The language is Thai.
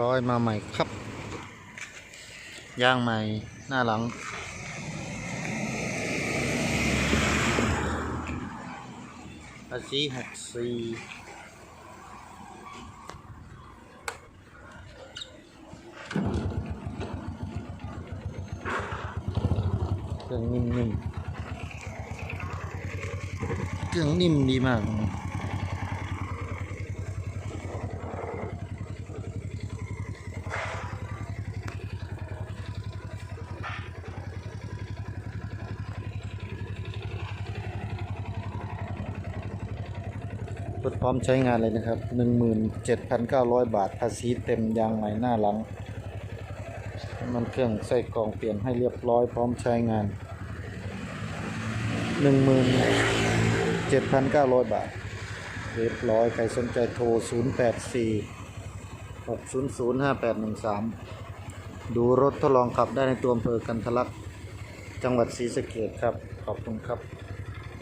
ร้อยมาใหม่ครับ ย่างใหม่หน้าหลังภาษีหกสี่เครื่องนิ่มๆเครื่องนิ่มดีมาก รถพร้อมใช้งานเลยนะครับ 17,900 บาทภาษีเต็มยางใหม่หน้าหลังมันเครื่องใส่กล่องเปลี่ยนให้เรียบร้อยพร้อมใช้งาน 17,900 บาท เรียบร้อยใครสนใจโทร 084 600 5813 ดูรถทดลองขับได้ในตัวอำเภอกันทะลัก จังหวัดศรีสะเกษครับ ขอบคุณครับ